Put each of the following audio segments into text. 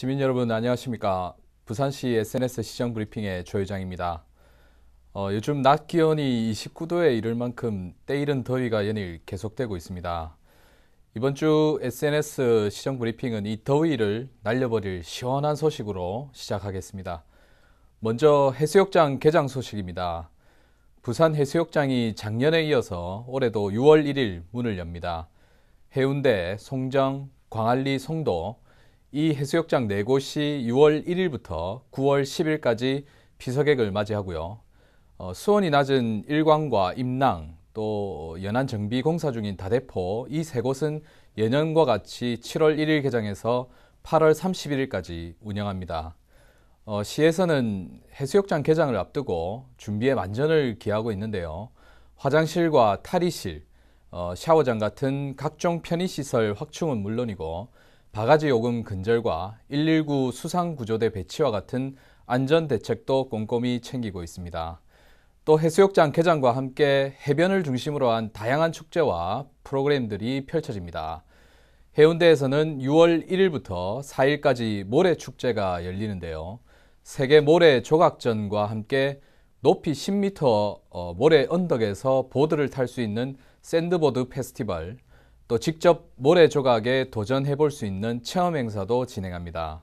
시민 여러분 안녕하십니까. 부산시 SNS 시정 브리핑의 조 회장입니다. 어, 요즘 낮 기온이 29도에 이를 만큼 때이른 더위가 연일 계속되고 있습니다. 이번 주 SNS 시정 브리핑은 이 더위를 날려버릴 시원한 소식으로 시작하겠습니다. 먼저 해수욕장 개장 소식입니다. 부산 해수욕장이 작년에 이어서 올해도 6월 1일 문을 엽니다. 해운대, 송정, 광안리, 송도 이 해수욕장 네 곳이 6월 1일부터 9월 10일까지 피서객을 맞이하고요. 어, 수온이 낮은 일광과 임낭 또 연안 정비 공사 중인 다대포 이 세 곳은 예년과 같이 7월 1일 개장해서 8월 31일까지 운영합니다. 어, 시에서는 해수욕장 개장을 앞두고 준비에 만전을 기하고 있는데요. 화장실과 탈의실, 어, 샤워장 같은 각종 편의시설 확충은 물론이고 바가지 요금 근절과 119 수상구조대 배치와 같은 안전 대책도 꼼꼼히 챙기고 있습니다. 또 해수욕장 개장과 함께 해변을 중심으로 한 다양한 축제와 프로그램들이 펼쳐집니다. 해운대에서는 6월 1일부터 4일까지 모래 축제가 열리는데요. 세계 모래 조각전과 함께 높이 10m 어, 모래 언덕에서 보드를 탈 수 있는 샌드보드 페스티벌, 또 직접 모래 조각에 도전해 볼 수 있는 체험 행사도 진행합니다.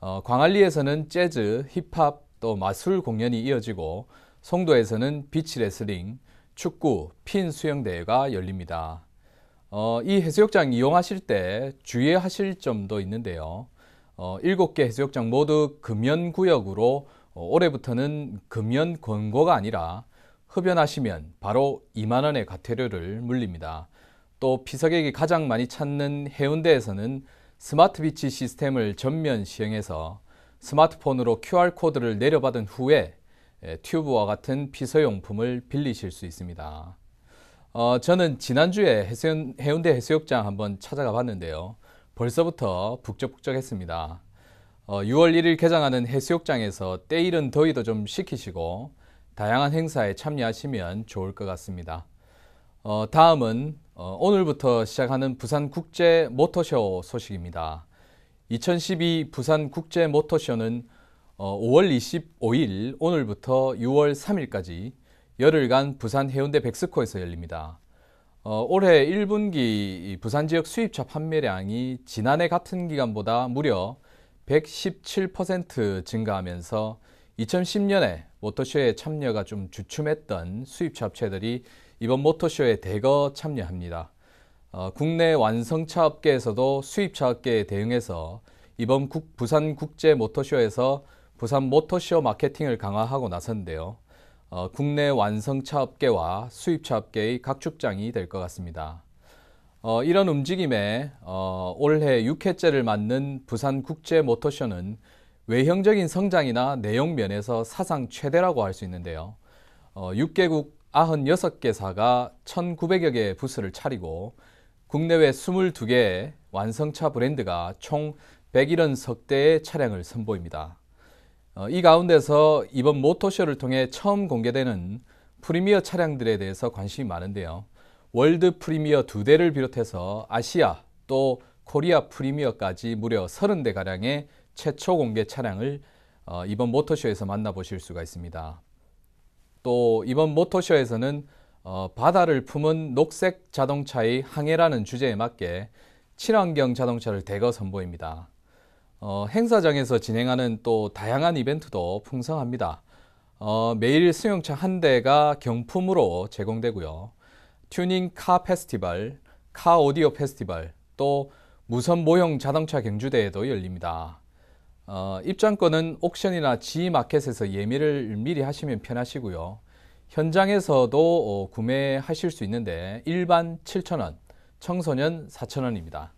어, 광안리에서는 재즈, 힙합, 또 마술 공연이 이어지고 송도에서는 비치 레슬링, 축구, 핀 수영 대회가 열립니다. 어, 이 해수욕장 이용하실 때 주의하실 점도 있는데요. 어, 7개 해수욕장 모두 금연 구역으로 어, 올해부터는 금연 권고가 아니라 흡연하시면 바로 2만 원의 과태료를 물립니다. 또 피서객이 가장 많이 찾는 해운대에서는 스마트 비치 시스템을 전면 시행해서 스마트폰으로 QR코드를 내려받은 후에 튜브와 같은 피서용품을 빌리실 수 있습니다. 어, 저는 지난주에 해수, 해운대 해수욕장 한번 찾아가 봤는데요. 벌써부터 북적북적했습니다. 어, 6월 1일 개장하는 해수욕장에서 때이른 더위도 좀 식히시고 다양한 행사에 참여하시면 좋을 것 같습니다. 어, 다음은 어, 오늘부터 시작하는 부산 국제 모터쇼 소식입니다. 2012 부산 국제 모터쇼는 어, 5월 25일 오늘부터 6월 3일까지 열흘간 부산 해운대 백스코에서 열립니다. 어, 올해 1분기 부산 지역 수입차 판매량이 지난해 같은 기간보다 무려 117% 증가하면서 2010년에 모터쇼에 참여가 좀 주춤했던 수입차 업체들이 이번 모터쇼에 대거 참여합니다. 어, 국내 완성차 업계에서도 수입차 업계에 대응해서 이번 국, 부산 국제 모터쇼에서 부산 모터쇼 마케팅을 강화하고 나섰는데요. 어, 국내 완성차 업계와 수입차 업계의 각축장이 될 것 같습니다. 어, 이런 움직임에 어, 올해 6회째를 맞는 부산 국제 모터쇼는 외형적인 성장이나 내용 면에서 사상 최대라고 할 수 있는데요. 어, 6개국 96개사가 1,900여 개의 부스를 차리고 국내외 22개의 완성차 브랜드가 총 101석 대의 차량을 선보입니다. 어, 이 가운데서 이번 모토쇼를 통해 처음 공개되는 프리미어 차량들에 대해서 관심이 많은데요. 월드 프리미어 두 대를 비롯해서 아시아 또 코리아 프리미어까지 무려 30대 가량의 최초 공개 차량을 어, 이번 모터쇼에서 만나보실 수가 있습니다. 또 이번 모터쇼에서는 어, 바다를 품은 녹색 자동차의 항해라는 주제에 맞게 친환경 자동차를 대거 선보입니다. 어, 행사장에서 진행하는 또 다양한 이벤트도 풍성합니다. 어, 매일 승용차 한 대가 경품으로 제공되고요. 튜닝 카 페스티벌, 카 오디오 페스티벌, 또 무선 모형 자동차 경주대회도 열립니다. 어, 입장권은 옥션이나 G마켓에서 예매를 미리 하시면 편하시고요. 현장에서도 어, 구매하실 수 있는데 일반 7,000원, 청소년 4,000원입니다.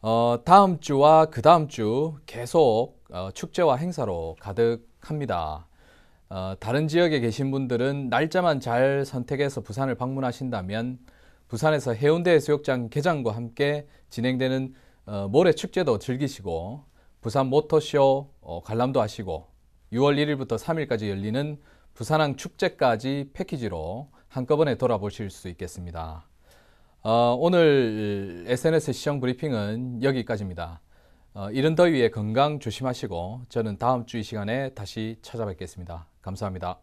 어, 다음 주와 그 다음 주 계속 어, 축제와 행사로 가득합니다. 어, 다른 지역에 계신 분들은 날짜만 잘 선택해서 부산을 방문하신다면 부산에서 해운대 해수욕장 개장과 함께 진행되는 어, 모래 축제도 즐기시고 부산 모터쇼 어, 관람도 하시고 6월 1일부터 3일까지 열리는 부산항 축제까지 패키지로 한꺼번에 돌아보실 수 있겠습니다. 어, 오늘 SNS 시청 브리핑은 여기까지입니다. 어, 이른 더위에 건강 조심하시고 저는 다음 주 이 시간에 다시 찾아뵙겠습니다. 감사합니다.